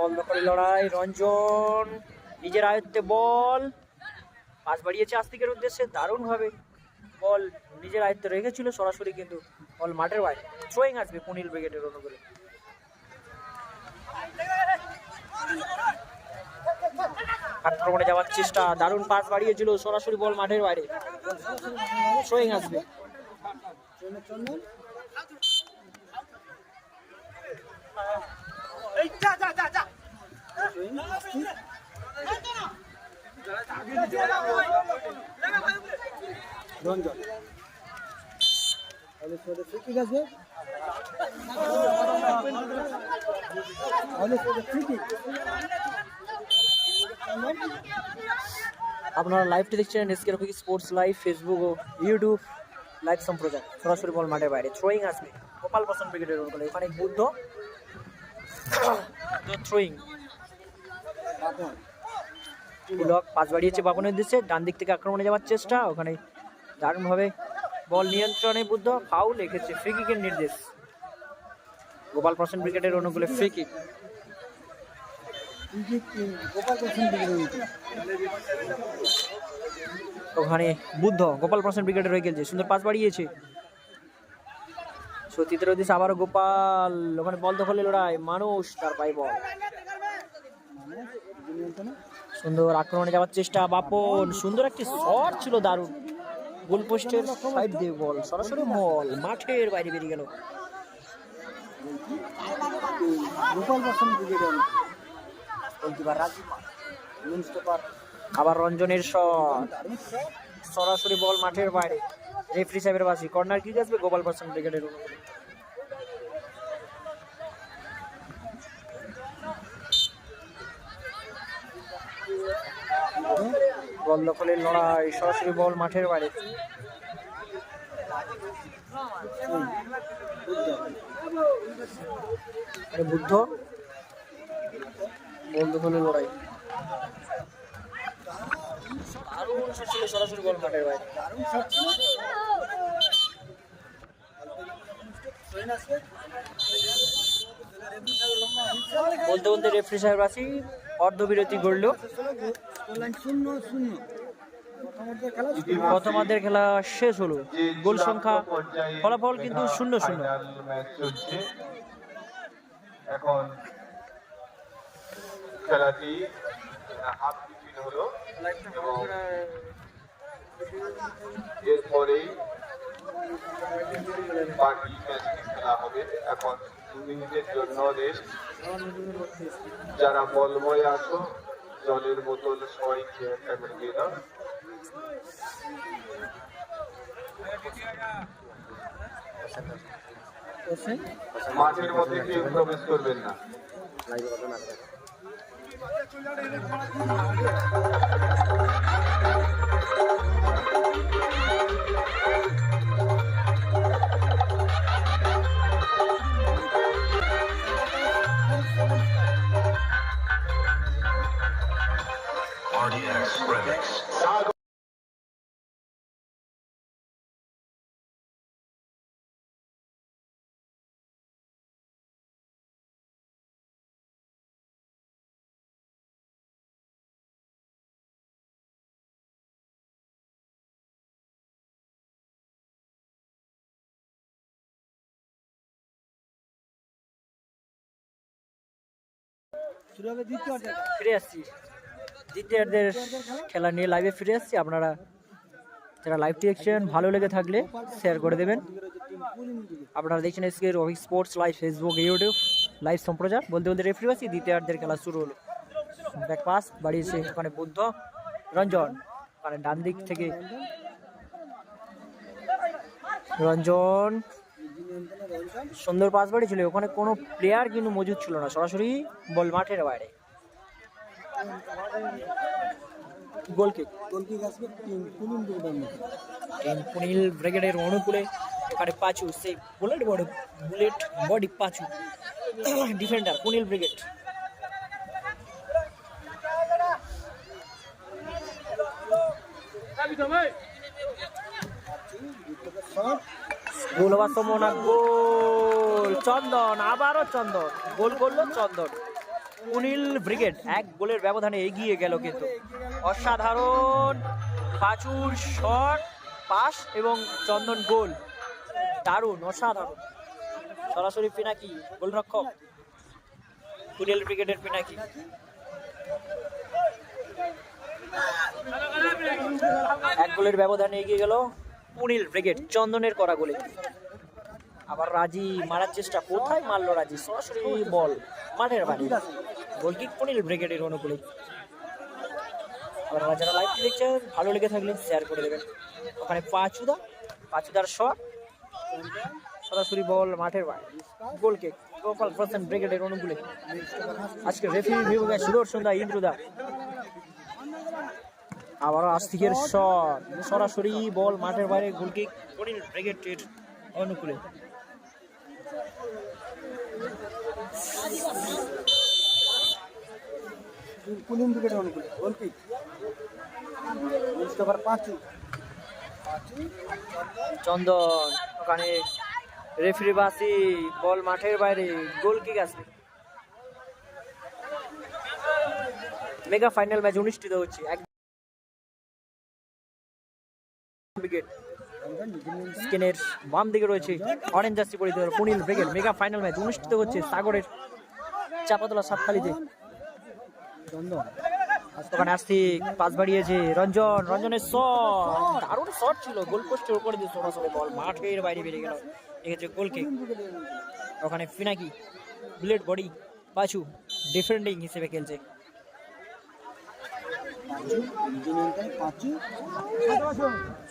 বল দখলে লড়াই, রঞ্জন নিজের আয়ত্তে বল। পাস বাড়িয়েছে আস্তিকের উদ্দেশ্যে দারুণভাবে বল নিজের আয়ত্তে রেখেছিল সরাসরি কিন্তু বল মাঠের বাইরে। থ্রোয়িং আসবে পুনিল ব্রিগেডের অনুকূলে। আক্রমণে যাওয়ার চেষ্টা, দারুণ পাস বাড়িয়েছিল সরাসরি বল মাঠের বাইরে। থ্রোয়িং আসবে। রঞ্জন তাহলে সেটা ঠিক আছে আপনারা লাইভটি দেখছেন SK Rafiq sports live Facebook ও ইউটিউব লাইভ সম্প্রচার। সরাসরি বল মাঠের বাইরে। থ্রোয়িং আসবে। গোপাল বসন ব্রিগেডের অনুকূলে। ওখানে বুদ্ধ। থ্রোয়িং পুলক পাস বাড়িয়েছে বাপনের দিচ্ছে ডান দিক থেকে আক্রমণে যাওয়ার চেষ্টা, ওখানে দারুণভাবে বল নিয়ন্ত্রণে বুদ্ধ, ফাউল রেখেছে ফ্রি কিকের নির্দেশ। গোপাল প্রসেন ব্রিগেডের অনুকূলে ফ্রি কিক ওখানে বুদ্ধ, গোপাল প্রসেন ব্রিগেডে রয়ে গেছে সুন্দর পাস বাড়িয়েছে। সতীতের উদ্দেশ্যে আবারও গোপাল, ওখানে বল দখলে লড়াই মানুষ তার পাই বল। সুন্দর আক্রমণে যাওয়ার চেষ্টা বাপন। সুন্দর একটি শট ছিল দারুণ। গোল পোস্টের সাইড দিয়ে বল সরাসরি মল মাঠের বাইরে বেরিয়ে গেল। গোপাল বসন ব্রিগেড গোলকিপার রাজীব আবার রঞ্জনের শট। সরাসরি বল মাঠের বাইরে। রেফরি সাহেবের বাসি কর্নার কিক আসবে গোপাল পার্সন ব্রিগেডের অনুকূলে। বল দখলের লড়াই, সরাসরি বল মাঠের বাইরে। বুদ্ধ। বল দখলের লড়াই সরাসরি বল মাঠের বাইরে। বলতে বলতে রেফরি সাহেব আসি অর্ধবিরতি গড়ল। প্রথমার্ধের খেলা শেষ হলো। গোল সংখ্যা, ফলাফল কিন্তু শূন্য শূন্য। এখন খেলাটি হাফ টিফিন হলো এরপরেই বাকি ম্যাচটি খেলা হবে। এখন দু মিনিটের জন্য রেস্ট যারা বলময় আছো জলের বোতল সবাইকে একটা করে দিয়ে দাও মাঠের মধ্যে কেউ প্রবেশ করবেন না। RDX ফিরে আসছি। দ্বিতীয়ার্ধের খেলা নিয়ে লাইভে ফিরে আসছি। আপনারা যারা লাইভটি দেখছেন, ভালো লেগে থাকলে শেয়ার করে দেবেন। আপনারা দেখছেন SK রহিক sports live Facebook YouTube live সম্প্রচার। বলতে বলতে রেফারি আছি দ্বিতীয়ার্ধের খেলা শুরু হলো। ব্যাক পাস বাড়িয়েছে ওখানে বুদ্ধ রঞ্জন। ওখানে ডান দিক থেকে রঞ্জন। সুন্দর পাস ছিল, ওখানে কোনো প্লেয়ার কিন্তু মজুদ ছিল না, সরাসরি বল মাঠের বাইরে। গোল কিক পুনিল অনুকূলে এখানে পাঁচু, সেই bullet body bullet body Panchu. Defender Punil brigade shot goal হওয়ার সম্ভাবনা গোল। চন্দন, আবারও চন্দন। গোল করল চন্দন। অনিল ব্রিগেড, এক গোলের ব্যবধানে এগিয়ে গেল কিন্তু। অসাধারণ পাঁচুর শট, পাস এবং চন্দন গোল। দারুণ, অসাধারণ। সরাসরি পিনাকি, গোলরক্ষক। অনিল ব্রিগেডের পিনাকি। এক গোলের ব্যবধানে এগিয়ে গেল। পুনিল ব্রিগেড চন্দনের করা গোলে। আবার রাজি মারার চেষ্টা, কোথায় মারলো রাজি? সরাসরি বল, মাঠের বাড়ি। গোলকিক পুনিল ব্রিগেডের অনুকূলে। আপনারা যারা লাইভটি দেখছেন, ভালো লেগে থাকলে শেয়ার করে দেবেন। ওখানে পাঁচুদা, পাঁচুদার শট সরাসরি বল, মাঠের বাইরে গোল কিক গোপাল পার্সেন্ট ব্রিগেডের অনুকূলে। আজকে রেফারি ভিউ সুদর্শন দা, ইন্দ্রদা। আবারও আস্তিকের শট। সরাসরি বল মাঠের বাইরে গোলকিক অনিল ব্রিগেডের অনুকূলে। কুলিন উইকেট অনুকূলে গোলকিক মুস্তফার পাঁচু। চন্দন ওখানে রেফারি বাসি বল মাঠের বাইরে গোল কিক আছে। মেগা ফাইনাল ম্যাচ অনুষ্ঠিত হচ্ছে। উইকেট বাম দিকে রয়েছে অরেঞ্জ জার্সি পরিচিত Punil brigade mega final match অনুষ্ঠিত হচ্ছে সাগরের চাপাতলা সাতখালিতে। ওখানে আসছি পাস বাড়িয়েছে রঞ্জন। রঞ্জনের শট দারুণ শট ছিল। গোল পোস্টের উপরে দিয়ে সরাসরি বল মাঠের বাইরে বেরিয়ে গেল। এক্ষেত্রে গোল কিক ওখানে ফিনাকি, বুলেট বডি, পাচু ডিফেন্ডিং হিসেবে খেলছে। পাঁচু।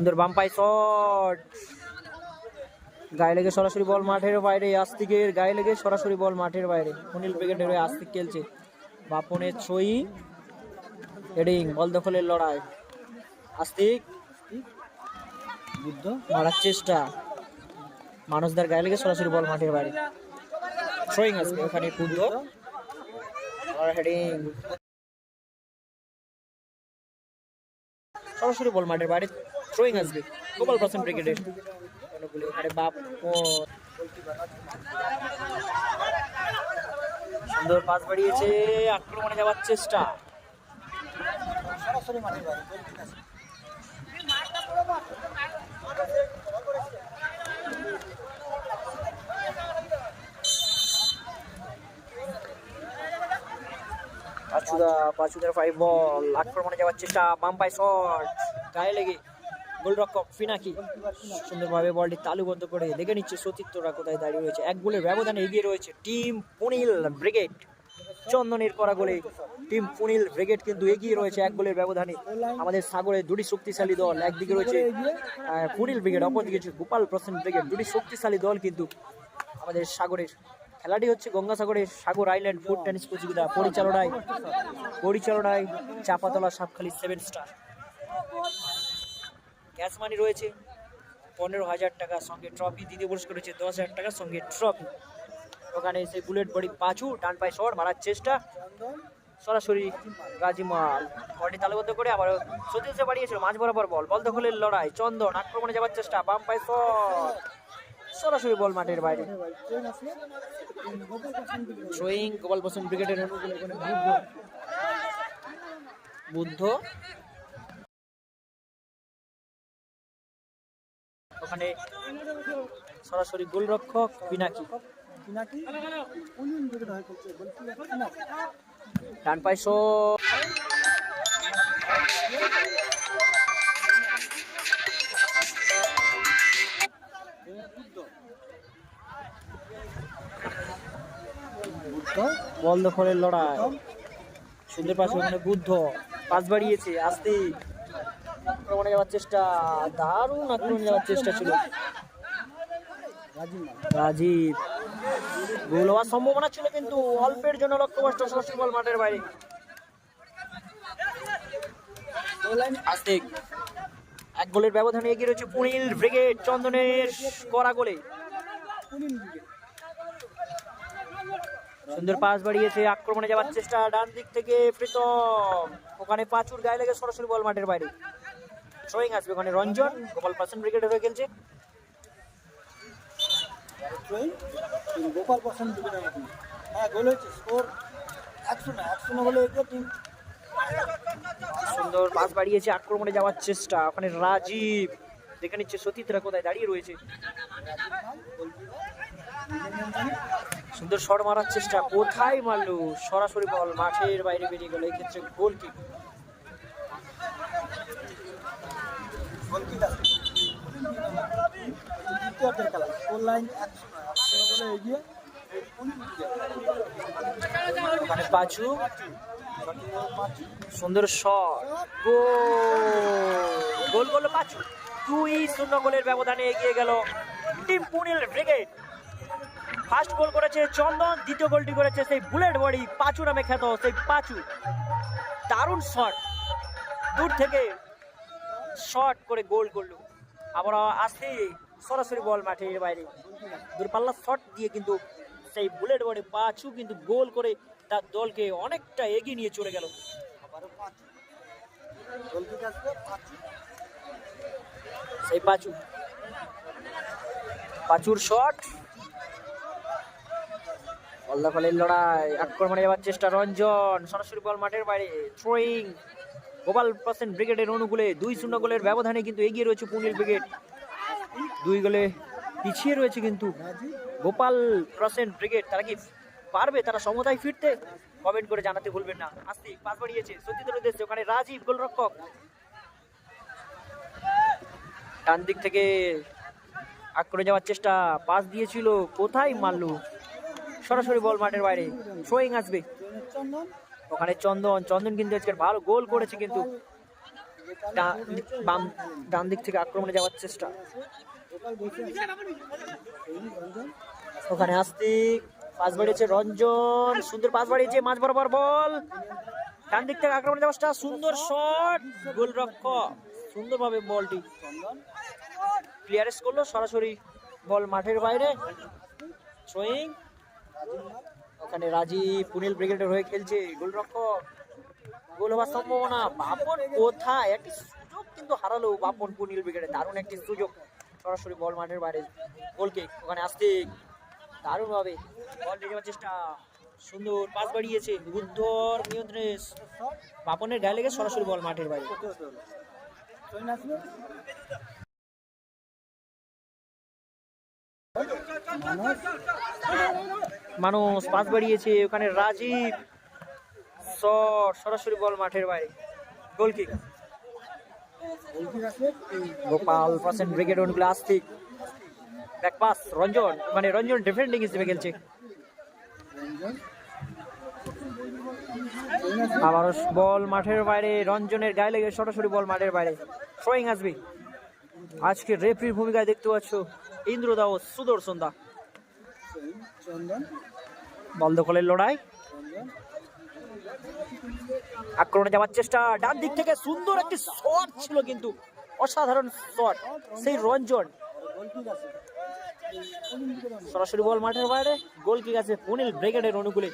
সুন্দর বাম্পাই শট গায়ে লেগে সরাসরি বল মাঠের বাইরে, আস্তিকের গায়ে লেগে সরাসরি বল মাঠের বাইরে। অনিল ব্রিগেডের হয়ে আস্তিক খেলছে। বাপনের ছই হেডিং, বল দখলের লড়াই। আস্তিক। বুদ্ধ মারার চেষ্টা। মানুষদের গায়ে লেগে সরাসরি বল মাঠের বাইরে। থ্রোয়িং আসবে ওখানে কুদ্দ হেডিং। সরাসরি বল মাঠের বাইরে। থ্রোয়িং আসবে গোপাল পার্সেন্ট ব্রিগেডের অনেকগুলি বাপ ও সুন্দর পাস বাড়িয়েছে আক্রমণে যাওয়ার চেষ্টা সরাসরি আছে। পাঁচুদা, পাঁচুদার ফাইভ বল আক্রমণে যাওয়ার চেষ্টা বাম্পাই শট গায়ে লেগে গোলরক্ষক ফিনাকি। সুন্দরভাবে বলটি তালুবদ্ধ করে দেখে নিচ্ছে সতীর্থরা, কোথায় দাঁড়িয়ে রয়েছে? এক গোলের ব্যবধানে এগিয়ে রয়েছে টিম পুনিল ব্রিগেড। চন্দনের করা গোলে টিম পুনিল ব্রিগেড কিন্তু এগিয়ে রয়েছে এক গোলের ব্যবধানে। আমাদের সাগরের দুটি শক্তিশালী দল একদিকে রয়েছে পুনিল ব্রিগেড, অপরদিকে গোপাল প্রসেন ব্রিগেড। দুটি শক্তিশালী দল কিন্তু আমাদের সাগরের খেলাটি হচ্ছে গঙ্গাসাগরের সাগর আইল্যান্ড ফুড টেনিস প্রতিযোগিতা পরিচালনায় পরিচালনায় Chapatala Sapkhali seven star. Cash money রয়েছে। পনেরো হাজার টাকা সঙ্গে ট্রফি দ্বিতীয় পুরস্কার রয়েছে দশ হাজার টাকা সঙ্গে ট্রফি ওখানে এসে বুলেট বডি পাঁচু, ডান পায়ে শট মারার চেষ্টা। সরাসরি গাজিমাল। বডি তালুবদ্ধ করে আবার সতীশে বাড়িয়েছিল, মাঝ বরাবর বল বল দখলের লড়াই, চন্দন, আক্রমণে যাওয়ার চেষ্টা, বাম পায়ে শট সরাসরি বল মাঠের বাইরে। আসলে গোপাল বসন ব্রিগেডের বুদ্ধ? ওখানে সরাসরি গোলরক্ষক পিনাকি। ডান বুদ্ধ বল দখলের লড়াই। সুন্দর পাশে বুদ্ধ। পাস বাড়িয়েছে, আসতে। আক্রমণে যাওয়ার চেষ্টা, দারুণ আক্রমণে যাওয়ার চেষ্টা ছিল। রাজীব, গোল হওয়ার সম্ভাবনা ছিল কিন্তু অল্পের জন্য লক্ষ্যবষ্ট শশী বল মাঠের বাইরে। এক গোলের ব্যবধানে এগিয়ে রয়েছে পুনিল ব্রিগেড, চন্দনের করা গোলে। সুন্দর পাস বাড়িয়েছে, আক্রমণে যাওয়ার চেষ্টা ডান দিক থেকে প্রীতম। ওখানে পাঁচুর গায়ে লেগে সরাসরি বল মাঠের বাইরে। থ্রোয়িং আসবে ওখানে রঞ্জন গোপাল পার্সেন্ট ব্রিগেড হয়ে খেলছে। গোপাল হ্যাঁ গোল হয়েছে স্কোর এক শূন্য বলে এগিয়ে টিম সুন্দর পাস বাড়িয়েছে আক্রমণে যাওয়ার চেষ্টা। ওখানে রাজীব দেখে নিচ্ছে সতীতরা কোথায়? দাঁড়িয়ে রয়েছে। সুন্দর শট মারার চেষ্টা। কোথায় মারলো? সরাসরি বল মাঠের বাইরে বেরিয়ে গেল। এই ক্ষেত্রে গোল কিক পাঁচু সুন্দর শট গোল গোল গোল পাঁচু। দুই শূন্য গোলের ব্যবধানে এগিয়ে গেল team Punil brigade. First goal করেছে চন্দন, দ্বিতীয় গোলটি করেছে সেই বুলেট বডি পাঁচু নামে খ্যাত সেই পাঁচু। দারুণ শট দূর থেকে শট করে গোল করল। আবার আসতে সরাসরি বল মাঠের বাইরে। দূরপাল্লা শট দিয়ে কিন্তু সেই বুলেট বলে পাঁচু কিন্তু গোল করে তার দলকে অনেকটা এগিয়ে নিয়ে চলে গেল। সেই পাঁচু। পাঁচুর শট। অল্লাফলের লড়াই আক্রমণে যাওয়ার চেষ্টা রঞ্জন। সরাসরি বল মাঠের বাইরে থ্রোয়িং গোপাল পার্সেন্ট ব্রিগেডের অনুকূলে দুই শূন্য গোলের ব্যবধানে কিন্তু এগিয়ে রয়েছে পুনিল ব্রিগেড। দুই গোলে পিছিয়ে রয়েছে কিন্তু গোপাল পার্সেন্ট ব্রিগেড। তারা কি পারবে? তারা সমতায় ফিরতে? কমেন্ট করে জানাতে ভুলবেন না। আসতে, পাস বাড়িয়েছে সত্যিদের উদ্দেশ্যে। ওখানে রাজীব গোলরক্ষক। ডান দিক থেকে আক্রমণে যাওয়ার চেষ্টা পাস দিয়েছিল। কোথায় মারলো? সরাসরি বল মাঠের বাইরে। থ্রোয়িং আসবে। ওখানে চন্দন চন্দন কিন্তু আজকে ভালো গোল করেছে কিন্তু। বাম, ডান দিক থেকে আক্রমণে যাওয়ার চেষ্টা। ওখানে আস্তিক পাস বাড়িয়েছে রঞ্জন, সুন্দর পাস বাড়িয়েছে মাঝ বরাবর বল। ডান দিক থেকে আক্রমণে যাওয়ার চেষ্টা, সুন্দর শট গোল রক্ষক সুন্দরভাবে বলটি চন্দন ক্লিয়ারেন্স করল, সরাসরি বল মাঠের বাইরে। থ্রোয়িং ওখানে রাজীব পুনিল ব্রিগেডের হয়ে খেলছে গোলরক্ষক গোল হওয়ার সম্ভাবনা বাপন কোথায় একটি সুযোগ কিন্তু হারালো বাপন পুনিল ব্রিগেডে দারুণ একটি সুযোগ সরাসরি বল মাঠের বাইরে গোলকে ওখানে আসতে দারুণ ভাবে বল নিয়ে যাওয়ার চেষ্টা সুন্দর পাস বাড়িয়েছে বুদ্ধর নিয়ন্ত্রণে বাপনের গায়ে লেগে সরাসরি বল মাঠের বাইরে মানুষ পাস বাড়িয়েছে, ওখানে রাজীব শট সরাসরি বল মাঠের বাইরে। গোল কিক গোল কিক আসবে এই গোপাল পার্সেন্ট ব্রিগেড অনুকূলে আস্তিক ব্যাক পাস রঞ্জন মানে রঞ্জন ডিফেন্ডিং হিসেবে খেলছে। আবার বল মাঠের বাইরে রঞ্জনের গায়ে লেগে সরাসরি বল মাঠের বাইরে। থ্রোয়িং আসবে আজকে রেফরির ভূমিকায় দেখতে পাচ্ছ ইন্দ্র দাও সুদর্শন দা। বল দখলের লড়াই। আক্রমণে যাওয়ার চেষ্টা। ডান দিক থেকে সুন্দর একটি শট ছিল কিন্তু, অসাধারণ শট। সেই রঞ্জন। সরাসরি বল মাঠের বাইরে। গোল কিক আছে পুনিল ব্রিগেডের অনুকূলে।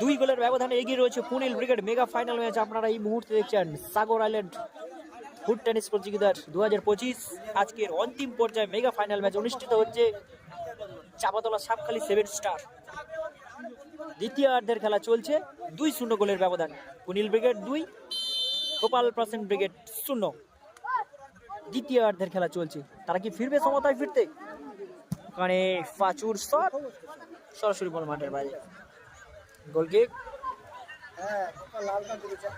দুই গোলের ব্যবধানে এগিয়ে রয়েছে Punil brigade. Mega final match আপনারা এই মুহূর্তে দেখছেন সাগর আইল্যান্ড ফুট টেনিস প্রতিযোগিতার দু হাজার পঁচিশ। আজকের অন্তিম পর্যায়ে মেগা ফাইনাল ম্যাচ অনুষ্ঠিত হচ্ছে। চাপাতলা সাপখালি সেভেন স্টার দ্বিতীয়ার্ধের খেলা চলছে, দুই শূন্য গোলের ব্যবধান। পুনিল ব্রিগেড দুই, গোপাল পার্সেন্ট ব্রিগেড শূন্য। দ্বিতীয়ার্ধের খেলা চলছে। তারা কি ফিরবে সমতায় ফিরতে? ওখানে পাঁচুর শট, সরাসরি বল মাঠের বাইরে। গোল কিক হ্যাঁ লাল কার্ড দিয়েছে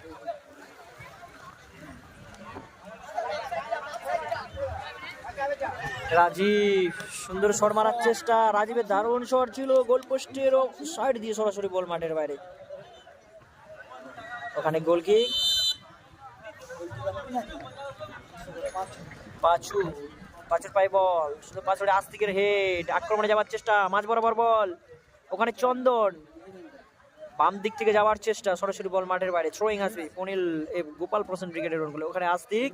রাজীব, সুন্দর শট মারার চেষ্টা। রাজীবের দারুণ শট ছিল গোল পোস্টের সাইড দিয়ে সরাসরি বল মাঠের বাইরে। ওখানে গোল কিক পাঁচু, পাঁচের পায়ে বল। শুধু পাঁচড়ে আস্তিকের হেড আক্রমণে যাওয়ার চেষ্টা, মাঝ বরাবর বল। ওখানে চন্দন। বাম দিক থেকে যাওয়ার চেষ্টা, সরাসরি বল মাঠের বাইরে। থ্রোয়িং আসবে পনিল গোপাল প্রসেন ব্রিগেডের রনগুলো ওখানে আস্তিক।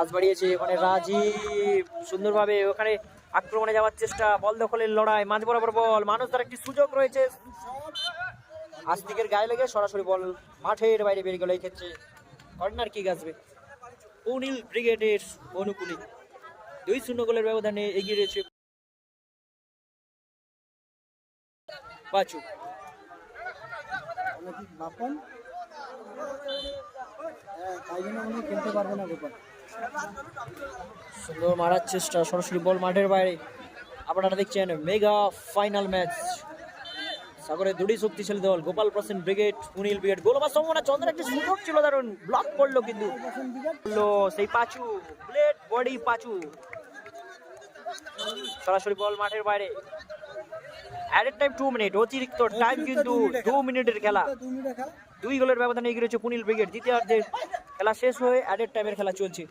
আজ বাড়িয়েছে ওখানে রাজীব। সুন্দরভাবে ওখানে আক্রমণে যাওয়ার চেষ্টা, বল দখলের লড়াই, মাঝ বরাবর বল, মানুষ তার একটি সুযোগ রয়েছে। আস্তিকের গায়ে লেগে সরাসরি বল মাঠের বাইরে বেরিয়ে গেল এই ক্ষেত্রে। কর্নার কিক আসবে। উনিল ব্রিগেডের অনুকূলে দুই শূন্য গোলের ব্যবধানে এগিয়ে রয়েছে পাঁচু। বাপন তাই জন্য উনি খেলতে পারবে না গোপাল সুন্দর মারার চেষ্টা সরাসরি বল মাঠের বাইরে। আপনারা দেখছেন মেগা ফাইনাল ম্যাচ। সাগরের দুটি শক্তিশালী দল গোপাল প্রসেন ব্রিগেড সুনীল ব্রিগেড গোল আমার সম্ভাবনা চন্দ্র একটি সুযোগ ছিল দারুণ ব্লক করল কিন্তু। সেই পাঁচু ব্লেড বডি পাঁচু। সরাসরি বল মাঠের বাইরে। অ্যাডেড টাইম টু মিনিট অতিরিক্ত টাইম কিন্তু দু মিনিটের খেলা। দুই গোলের ব্যবধানে এগিয়ে রয়েছে পুনিল ব্রিগেড। দ্বিতীয়ার্ধে খেলা শেষ হয়ে অ্যাডেড টাইমের খেলা চলছে।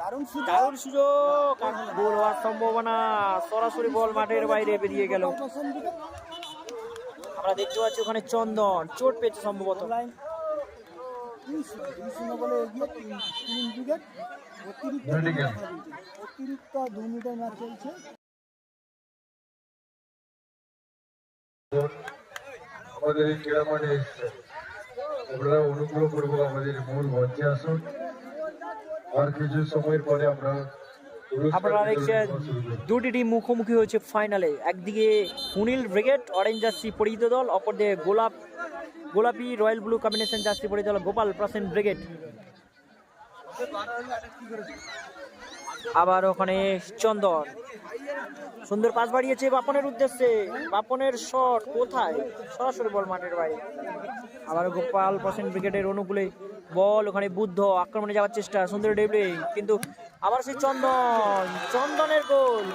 দারুণ সুযোগ। দারুণ সুযোগ। গোল হওয়ার সম্ভাবনা সরাসরি বল মাঠের বাইরে বেরিয়ে গেল। আমরা দেখতে পাচ্ছি ওখানে চন্দন চোট পেয়েছে সম্ভবত। অতিরিক্ত দু চলছে। অতিরিক্ত দু মিনিটের ম্যাচ চলছে। আমাদের এই ক্রীড়া মাঠে এসেছেন আপনারা অনুগ্রহ করব আমাদের মূল মঞ্চে আসুন। আর কিছু সময়ের পরে আমরা আপনারা দুটি টিম মুখোমুখি হয়েছে ফাইনালে। একদিকে সুনীল ব্রিগেড অরেঞ্জ জার্সি পরিচিত দল অপরদিকে গোলাপ গোলাপি রয়্যাল ব্লু কম্বিনেশন জার্সি পরিচিত দল গোপাল প্রসেন ব্রিগেড। আবার ওখানে চন্দন। সুন্দর পাস বাড়িয়েছে বাপনের উদ্দেশ্যে। বাপনের শট কোথায়? সরাসরি বল মাঠের বাইরে। আবার গোপাল প্রসেন ব্রিগেডের অনুকূলে বল, ওখানে বুদ্ধ আক্রমণে যাওয়ার চেষ্টা, সুন্দর ডেবলিং কিন্তু আবার সেই চন্দন, চন্দনের গোল।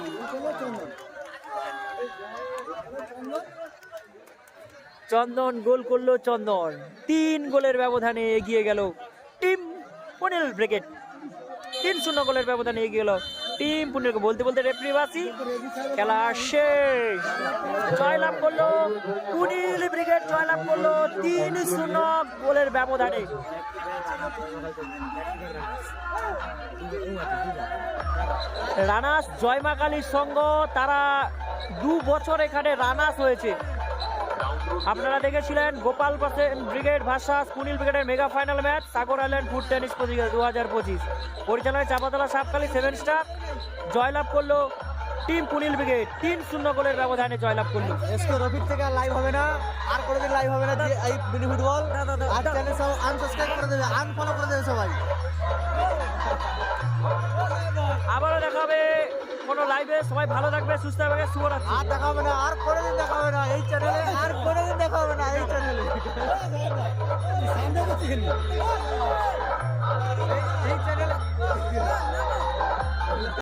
চন্দন গোল করল চন্দন। তিন গোলের ব্যবধানে এগিয়ে গেল টিম পুনিল ব্রিগেড। তিন শূন্য গোলের ব্যবধানে এগিয়ে গেল টিম পুনিল বলতে বলতে রেফারি বাসি খেলা শেষ। জয়লাভ করল পুনিল ব্রিগেড, জয়লাভ করল তিন শূন্য গোলের ব্যবধানে। রানাস জয়মা কালীর সঙ্গ, তারা দু বছর এখানে রানাস হয়েছে। আপনারা দেখেছিলেন Gopal percent brigade versus Kunil ব্রিগেডের mega final match Sagar island food tennis প্রতিযোগিতা দু হাজার পঁচিশ। পরিচালনায় চাপাতলা সাপকালী সেভেন স্টার জয়লাভ করল টিম কুনিল ব্রিগেড তিন শূন্য গোলের ব্যবধানে জয়লাভ করল। এসকে রবির থেকে লাইভ হবে না আর কোনোদিন লাইভ হবে না এই মিনি ফুটবল। আর চ্যানেল সব আনসাবস্ক্রাইব করে দেবে আনফলো করে দেবে সবাই। কোনো লাইভে সবাই ভালো থাকবে সুস্থ থাকবে শুভরাত্রি। আর দেখাবে না আর কোনোদিন দেখা হবে না এই চ্যানেলে আর কোনোদিন দেখা হবে না এই চ্যানেলে এই চ্যানেলে